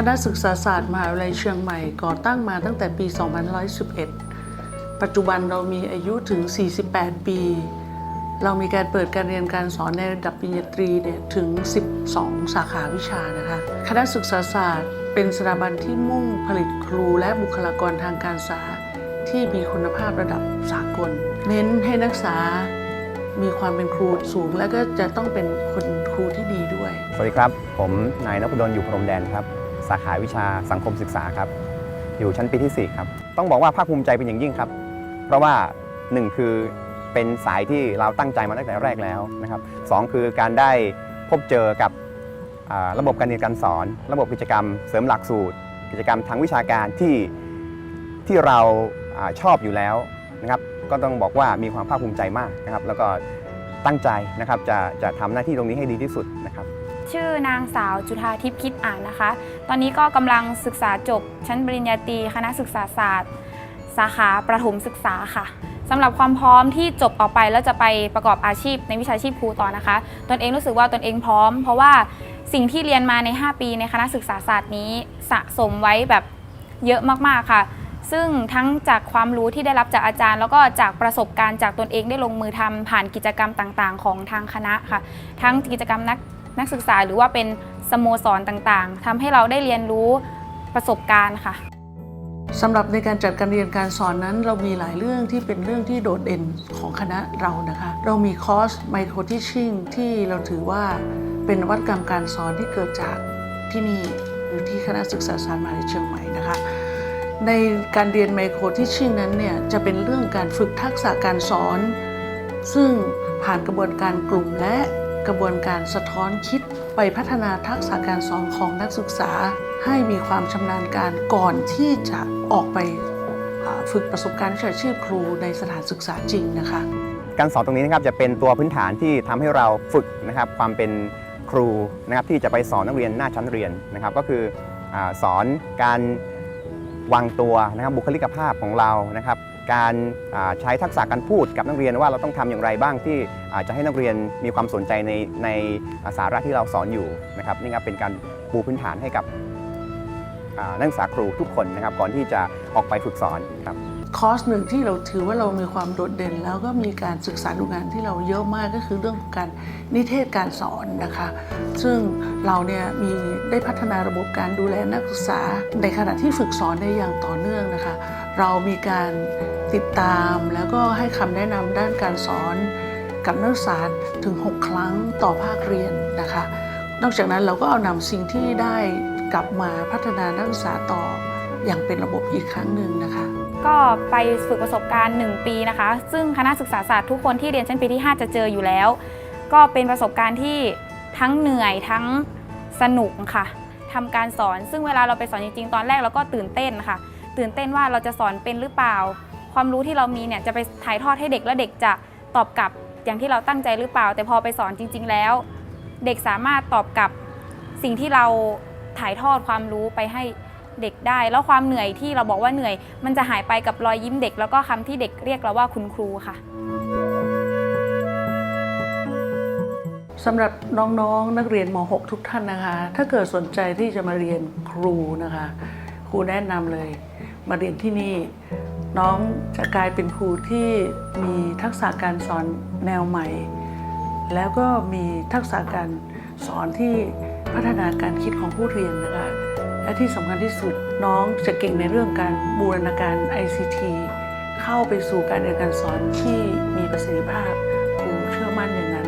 คณะศึกษาศาสตร์มหาวิทยาลัยเชียงใหม่ก่อตั้งมาตั้งแต่ปี 2511 ปัจจุบันเรามีอายุถึง 48 ปี เรามีการเปิดการเรียนการสอนในระดับปริญญาตรีเนี่ยถึง 12 สาขาวิชานะคะ คณะศึกษาศาสตร์ เป็นสถาบันที่มุ่งผลิตครูและบุคลากรทางการศึกษาที่มีคุณภาพระดับสากล เน้นให้นักศึกษามีความเป็นครูสูงและก็จะต้องเป็นคนครูที่ดีด้วย สวัสดีครับ ผมนายนพดลอยู่พรมแดนครับ สาขาวิชาสังคมศึกษาครับ อยู่ชั้นปีที่ 4 ครับ ต้องบอกว่าภาคภูมิใจเป็นอย่างยิ่งครับ เพราะว่า 1 คือเป็นสายที่เราตั้งใจมาตั้งแต่แรกแล้วนะครับสองคือการได้พบเจอกับระบบการเรียนการสอน ระบบกิจกรรม เสริมหลักสูตร กิจกรรมทางวิชาการที่ที่เราอาชอบอยู่แล้วนะครับ ก็ต้องบอกว่ามีความภาคภูมิใจมากนะครับ แล้วก็ตั้งใจนะครับจะจะทำหน้าที่ตรงนี้ให้ดีที่สุดนะครับ ชื่อนางสาวจุธาทิพย์คิดอ่านนะคะ ตอนนี้ก็กำลังศึกษาจบชั้นปริญญาตรีคณะศึกษาศาสตร์ สาขาประถมศึกษาค่ะสำหรับความพร้อมที่จบออกไปแล้วจะไปประกอบอาชีพในวิชาชีพครูต่อนะคะ ตนเองรู้สึกว่าตนเองพร้อม เพราะว่าสิ่งที่เรียนมาใน 5 ปีในคณะศึกษาศาสตร์นี้สะสมไว้แบบเยอะมากๆค่ะ ซึ่งทั้งจากความรู้ที่ได้รับจากอาจารย์ แล้วก็จากประสบการณ์จากตนเองได้ลงมือทำผ่านกิจกรรมต่างๆ ของทางคณะค่ะ ทั้งกิจกรรมนักนักศึกษาหรือว่าเป็นสโมสรต่างๆทำให้เราได้เรียนรู้ประสบการณ์ค่ะสำหรับในการจัดการเรียนการสอนนั้น เรามีหลายเรื่องที่เป็นเรื่องที่โดดเด่นของคณะเรานะคะ เรามีคอร์สไมโครทิชชิ่งที่เราถือว่าเป็นนวัตกรรมการสอนที่เกิดจากที่นี่หรือที่คณะศึกษาศาสตร์มหาวิทยาลัยเชียงใหม่นะคะ ในการเรียนไมโครทิชชิ่งนั้นเนี่ยจะเป็นเรื่องการฝึกทักษะการสอน ซึ่งผ่านกระบวนการกลุ่มและกระบวนการสะท้อนคิดไปพัฒนาทักษะการสอนของนักศึกษาให้มีความชำนาญการก่อนที่จะออกไปฝึกประสบการณ์วิชาชีพครูในสถานศึกษาจริงนะคะ การสอนตรงนี้นะครับจะเป็นตัวพื้นฐานที่ทำให้เราฝึกนะครับความเป็นครูนะครับที่จะไปสอนนักเรียนหน้าชั้นเรียนนะครับ ก็คืออสอนการ วางตัวนะครับบุคลิกภาพของเรานะครับ การใช้ทักษะการพูดกับนักเรียนว่าเราต้องทำอย่างไรบ้างที่อาจจะให้นักเรียนมีความสนใจในในสาระที่เราสอนอยู่นะครับนี่ครับเป็นการปูพื้นฐานให้กับนักศึกษาครูทุกคนนะครับ ก่อนที่จะออกไปฝึกสอนครับ คอร์สหนึ่งที่เราถือว่าเรามีความโดดเด่น แล้วก็มีการศึกษาดูงานที่เราเยอะมากก็คือเรื่องของการนิเทศการสอนนะคะ ซึ่งเราเนี่ยมีได้พัฒนาระบบการดูแลนักศึกษา ในขณะที่ฝึกสอนได้อย่างต่อเนื่องนะคะ เรามีการติดตามแล้วก็ให้คำแนะนำด้านการสอนกับนักศึกษาถึง 6 ครั้งต่อภาคเรียนนะคะ นอกจากนั้นเราก็เอานำสิ่งที่ได้กลับมาพัฒนานักศึกษาต่ออย่างเป็นระบบอีกครั้งหนึ่งนะคะ ก็ไปฝึกประสบการณ์ 1 ปีนะคะ ซึ่งคณะศึกษาศาสตร์ทุกคนที่เรียนชั้นปีที่ 5 จะเจออยู่แล้ว ก็เป็นประสบการณ์ที่ทั้งเหนื่อยทั้งสนุกค่ะทำการสอน ซึ่งเวลาเราไปสอนจริงๆ ตอนแรกเราก็ตื่นเต้นค่ะ ตื่นเต้นว่าเราจะสอนเป็นหรือเปล่า ความรู้ที่เรามีเนี่ยจะไปถ่ายทอดให้เด็กและเด็กจะตอบกลับอย่างที่เราตั้งใจหรือเปล่า แต่พอไปสอนจริง ๆ แล้ว เด็กสามารถตอบกลับสิ่งที่เราถ่ายทอดความรู้ไปให้ เด็กได้ แล้วความเหนื่อยที่เราบอกว่าเหนื่อย มันจะหายไปกับรอยยิ้มเด็ก แล้วก็คำที่เด็กเรียกเราว่าคุณครูค่ะสำหรับน้องๆนักเรียนม .6 ทุกท่านนะคะ ถ้าเกิดสนใจที่จะมาเรียนครูนะคะ ครูแนะนำเลย มาเรียนที่นี่น้องจะกลายเป็นครูที่มีทักษะการสอนแนวใหม่ แล้วก็มีทักษะการสอนที่พัฒนาการคิดของผู้เรียนนะคะ และที่สำคัญที่สุดน้องจะเก่งในเรื่องการบูรณาการ ICT เข้าไปสู่การเรียนการสอนที่มีประสิทธิภาพครูเชื่อมั่นอย่างนั้น